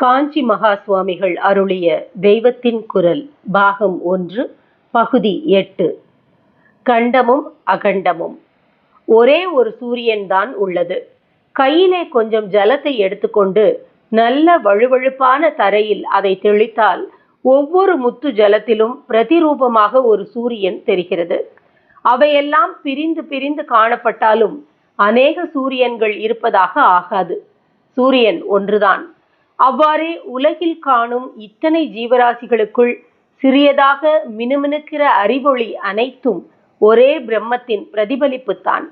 காஞ்சி மகா சுவாமிகள் அருளிய தெய்வத்தின் குரல் பாகம் ஒன்று பகுதி எட்டு. கண்டமும் அகண்டமும். ஒரே ஒரு சூரியன் தான் உள்ளது. கையிலே கொஞ்சம் ஜலத்தை எடுத்துக்கொண்டு நல்ல வழுவழுப்பான தரையில் அதை தெளித்தால் ஒவ்வொரு முத்து ஜலத்திலும் பிரதிரூபமாக ஒரு சூரியன் தெரிகிறது. அவையெல்லாம் பிரிந்து பிரிந்து காணப்பட்டாலும் அநேக சூரியன்கள் இருப்பதாக ஆகாது. சூரியன் ஒன்றுதான். அவ்வாறே உலகில் காணும் இத்தனை ஜீவராசிகளுக்குள் சிறியதாக மினுமினுக்கிற அறிவொளி அனைத்தும் ஒரே பிரம்மத்தின் பிரதிபலிப்புத்தான்.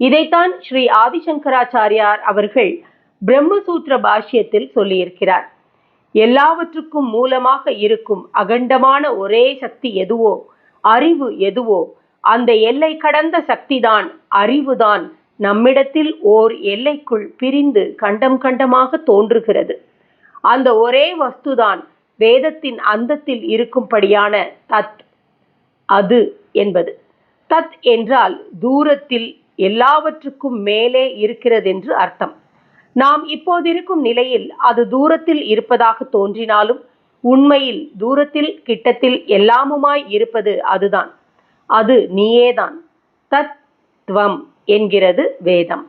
இதைத்தான் ஸ்ரீ ஆதிசங்கராச்சாரியார் அவர்கள் பிரம்மசூத்திர பாஷ்யத்தில் சொல்லியிருக்கிறார். எல்லாவற்றுக்கும் மூலமாக இருக்கும் அகண்டமான ஒரே சக்தி எதுவோ அறிவு எதுவோ அந்த எல்லை கடந்த சக்திதான் அறிவுதான் நம்மிடத்தில் ஓர் எல்லைக்குள் பிரிந்து கண்டம் கண்டமாக தோன்றுகிறது. அந்த ஒரே வஸ்துதான் வேதத்தின் அந்தத்தில் இருக்கும்படியான தத் அது என்பது. தத் என்றால் தூரத்தில் எல்லாவற்றுக்கும் மேலே இருக்கிறதென்று அர்த்தம். நாம் இப்போதிருக்கும் நிலையில் அது தூரத்தில் இருப்பதாக தோன்றினாலும் உண்மையில் தூரத்தில் கிட்டத்தில் எல்லாமுமாய் இருப்பது அதுதான். அது நீயேதான். தத்வம் என்கிறது வேதம்.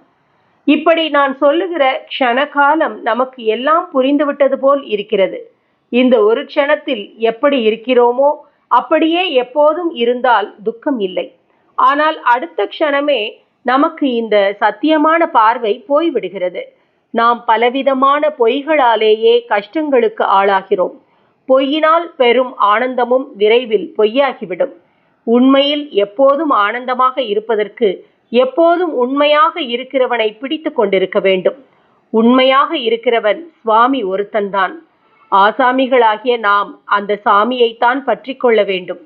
இப்படி நான் சொல்லுகிற க்ஷண காலம் நமக்கு எல்லாம் புரிந்துவிட்டது போல் இருக்கிறது. இந்த ஒரு க்ஷணத்தில் எப்படி இருக்கிறோமோ அப்படியே எப்போதும் இருந்தால் துக்கம் இல்லை. ஆனால் அடுத்த க்ஷணமே நமக்கு இந்த சத்தியமான பார்வை போய்விடுகிறது. நாம் பலவிதமான பொய்களாலேயே கஷ்டங்களுக்கு ஆளாகிறோம். பொய்யினால் பெரும் ஆனந்தமும் விரைவில் பொய்யாகிவிடும். உண்மையில் எப்போதும் ஆனந்தமாக இருப்பதற்கு எப்போதும் உண்மையாக இருக்கிறவனை பிடித்து கொண்டிருக்க வேண்டும். உண்மையாக இருக்கிறவன் சுவாமி ஒருத்தன்தான் ஆசாமிகளாகிய நாம் அந்த சாமியைத்தான் பற்றி கொள்ள வேண்டும்.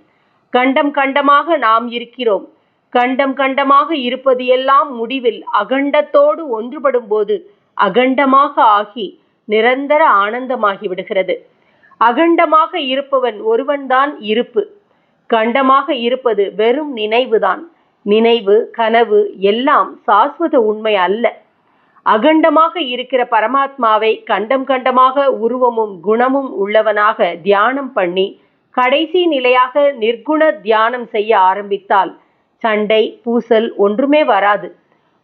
கண்டம் கண்டமாக நாம் இருக்கிறோம். கண்டம் கண்டமாக இருப்பது எல்லாம் முடிவில் அகண்டத்தோடு ஒன்றுபடும் போது அகண்டமாக ஆகி நிரந்தர ஆனந்தமாகி விடுகிறது. அகண்டமாக இருப்பவன் ஒருவன்தான் இருப்பு. கண்டமாக இருப்பது வெறும் நினைவுதான். நினைவு கனவு எல்லாம் சாஸ்வத உண்மை அல்ல. அகண்டமாக இருக்கிற பரமாத்மாவை கண்டம் கண்டமாக உருவமும் குணமும் உள்ளவனாக தியானம் பண்ணி கடைசி நிலையாக நிர்குண தியானம் செய்ய ஆரம்பித்தால் சண்டை பூசல் ஒன்றுமே வராது.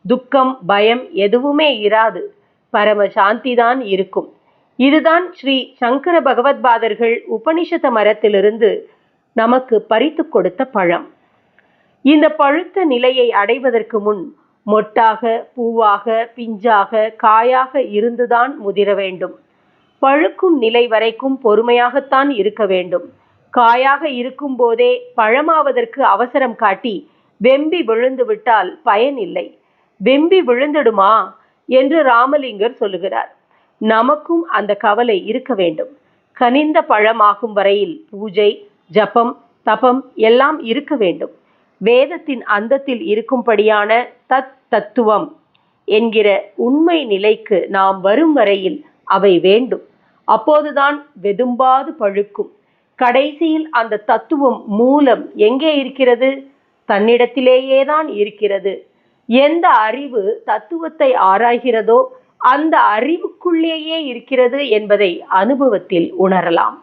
துக்கம் பயம் எதுவுமே இராது. பரம சாந்தி தான் இருக்கும். இதுதான் ஸ்ரீ சங்கர பகவத்பாதர்கள் உபனிஷத மரத்திலிருந்து நமக்கு பறித்து கொடுத்த பழம். இந்த பழுத்த நிலையை அடைவதற்கு முன் மொட்டாக பூவாக பிஞ்சாக காயாக இருந்துதான் முதிர வேண்டும். பழுக்கும் நிலை வரைக்கும் பொறுமையாகத்தான் இருக்க வேண்டும். காயாக இருக்கும் போதே பழமாவதற்கு அவசரம் காட்டி வெம்பி விழுந்து விட்டால் பயன் இல்லை. வெம்பி விழுந்துடுமா? என்று ராமலிங்கர் சொல்லுகிறார். நமக்கும் அந்த கவலை இருக்க வேண்டும். கனிந்த பழமாகும் வரையில் பூஜை ஜபம் தபம் எல்லாம் இருக்க வேண்டும். வேதத்தின் அந்தத்தில் இருக்கும்படியான தத் தத்துவம் என்கிற உண்மை நிலைக்கு நாம் வரும் வரையில் அவை வேண்டும். அப்போதுதான் வெதும்பாது பழுக்கும். கடைசியில் அந்த தத்துவம் மூலம் எங்கே இருக்கிறது? தன்னிடத்திலேயே தான் இருக்கிறது. எந்த அறிவு தத்துவத்தை ஆராய்கிறதோ அந்த அறிவுக்குள்ளேயே இருக்கிறது என்பதை அனுபவத்தில் உணரலாம்.